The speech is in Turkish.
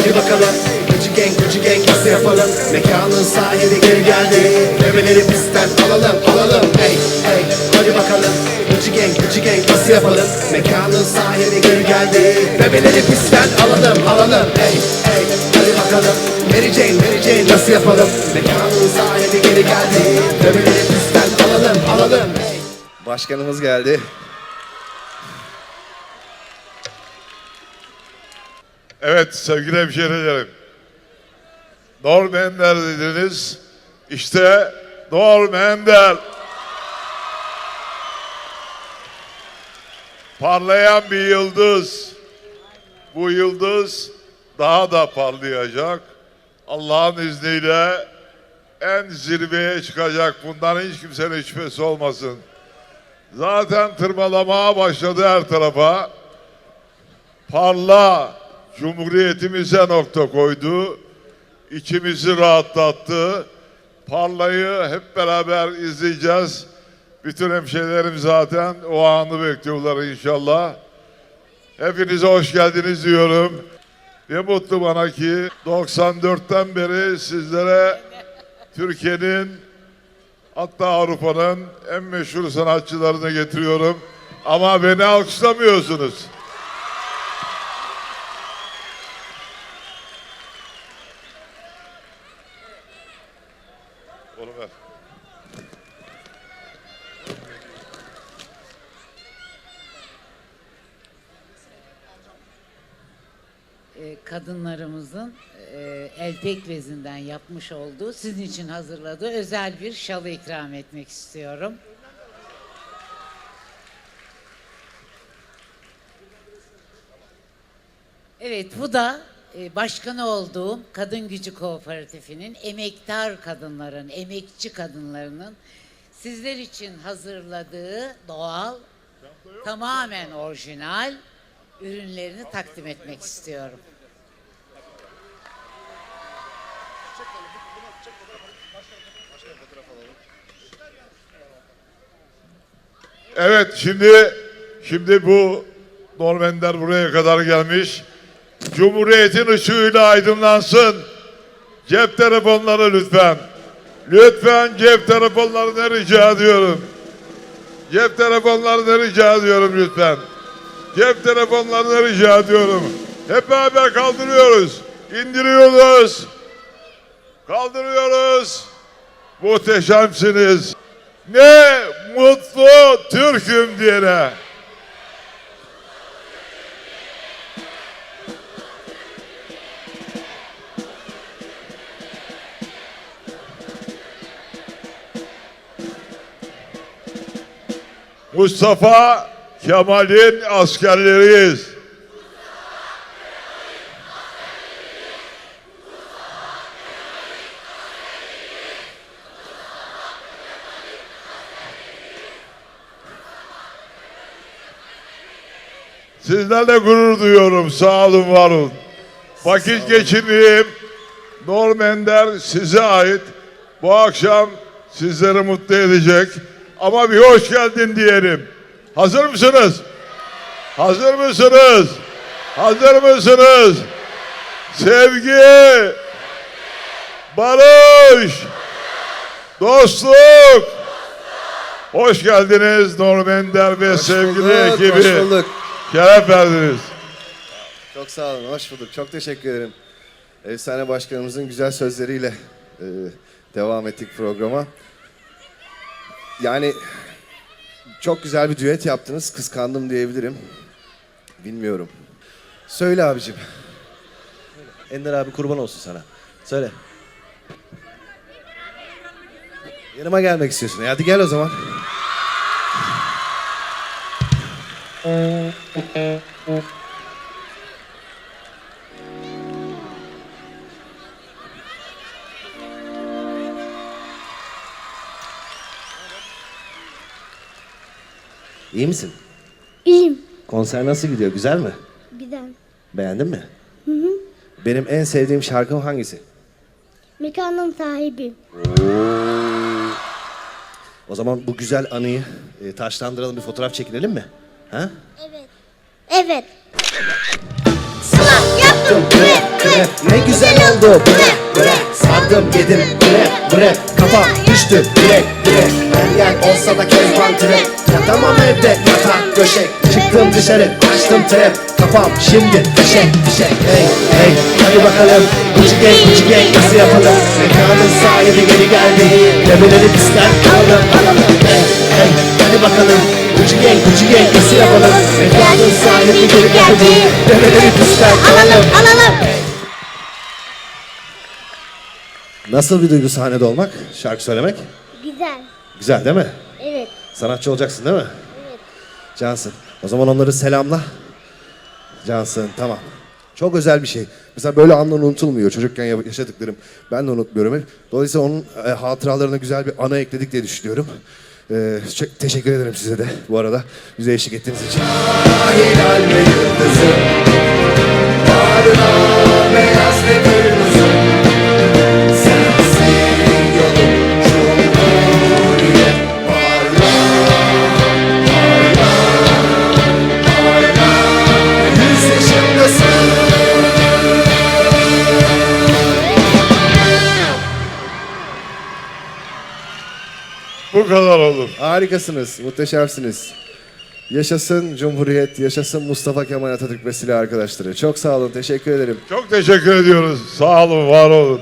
Hadi bakalım. Gucci gang Gucci gang nasıl yapalım? Mekanın sahibi geri geldi. Bebeleri pistten alalım alalım. Hey hey. Hadi bakalım. Gucci gang Gucci gang nasıl yapalım? Mekanın sahibi geri geldi. Bebeleri pistten alalım alalım. Hey hey. Hadi bakalım. Mary Jane Mary Jane nasıl yapalım? Mekanın sahibi geri geldi. Bebeleri pistten alalım alalım. Başkanımız geldi. Evet sevgili hemşehrilerim. Norm Ender dediniz. İşte Norm Ender. Parlayan bir yıldız. Bu yıldız daha da parlayacak. Allah'ın izniyle en zirveye çıkacak. Bundan hiç kimsenin şüphesi olmasın. Zaten tırmalamaya başladı her tarafa parla cumhuriyetimize nokta koydu. İçimizi rahatlattı. Parlayı hep beraber izleyeceğiz. Bütün hemşehrilerim zaten o anı bekliyorlar inşallah. Hepinize hoş geldiniz diyorum. Ne mutlu bana ki 94'ten beri sizlere Türkiye'nin hatta Avrupa'nın en meşhur sanatçılarını getiriyorum. Ama beni alkışlamıyorsunuz. Kadınlarımızın e, eltek bezinden yapmış olduğu, sizin için hazırladığı özel bir şalı ikram etmek istiyorum. Evet, bu da e, başkanı olduğum Kadın Gücü Kooperatifi'nin emektar kadınların, emekçi kadınlarının sizler için hazırladığı doğal, tamamen orijinal ürünlerini takdim etmek istiyorum. Evet şimdi şimdi bu Normender buraya kadar gelmiş. Cumhuriyetin ışığıyla aydınlansın. Cep telefonları lütfen. Lütfen cep telefonlarını rica ediyorum. Cep telefonlarını rica ediyorum lütfen. Cep telefonlarını rica ediyorum. Hep beraber kaldırıyoruz. İndiriyoruz. Kaldırıyoruz. Muhteşemsiniz. Ne mutlu Türk'üm diyene. Mustafa Kemal'in askerleriyiz. Sizlerle gurur duyuyorum. Sağ olun, var olun. Vakit geçirmeyeyim. Norm Ender size ait. Bu akşam sizleri mutlu edecek. Ama bir hoş geldin diyelim. Hazır mısınız? Hazır mısınız? Hazır mısınız? Sevgi, barış, dostluk. Hoş geldiniz Norm Ender ve Hoş sevgili bulduk, ekibi. Hoş bulduk. Şeref verdiniz. Çok sağ olun. Hoş bulduk. Çok teşekkür ederim. Efsane başkanımızın güzel sözleriyle e, devam ettik programa. Yani çok güzel bir düet yaptınız. Kıskandım diyebilirim. Bilmiyorum. Söyle abicim. Ender abi kurban olsun sana. Söyle. Yanıma gelmek istiyorsun. Hadi gel o zaman. İyi misin? İyiyim. Konser nasıl gidiyor? Güzel mi? Güzel. Beğendin mi? Hı hı. Benim en sevdiğim şarkım hangisi? Mekanın sahibi. O zaman bu güzel anıyı e, taşlandıralım bir fotoğraf çekinelim mi? Ha? Evet. Evet. Sıla yaptım. Evet. Evet. Ne güzel oldu. bre bre Sardım yedim. bre bre Kafam düştü. direk Her yer olsa da kezban trek Yatamam evde yatak döşek Çıktım dışarı açtım trap Kafam şimdi fişek fişek Hey hey. Hadi bakalım. Gucci gang Gucci gang nasıl yapalım? Mekanın sahibi geri geldi. Lemeleri pistten alalım alalım. Hey hey. Hadi bakalım Gucci gang Gucci gang nasıl yapalım Mekanın sahibi geri geldi Lemeleri pistten alalım Alalım. Nasıl bir duygu sahnede olmak, şarkı söylemek? Güzel. Güzel değil mi? Evet. Sanatçı olacaksın değil mi? Evet. Cansın. O zaman onları selamla. Cansın tamam. Çok özel bir şey. Mesela böyle anlar unutulmuyor. Çocukken ya- yaşadıklarım ben de unutmuyorum hep. Dolayısıyla onun e, hatıralarına güzel bir ana ekledik diye düşünüyorum. E, çok teşekkür ederim size de bu arada. Bize eşlik ettiğiniz için. Kadar olur. Harikasınız, muhteşemsiniz. Yaşasın Cumhuriyet, yaşasın Mustafa Kemal Atatürk ve silah arkadaşları. Çok sağ olun, teşekkür ederim. Çok teşekkür ediyoruz. Sağ olun, var olun.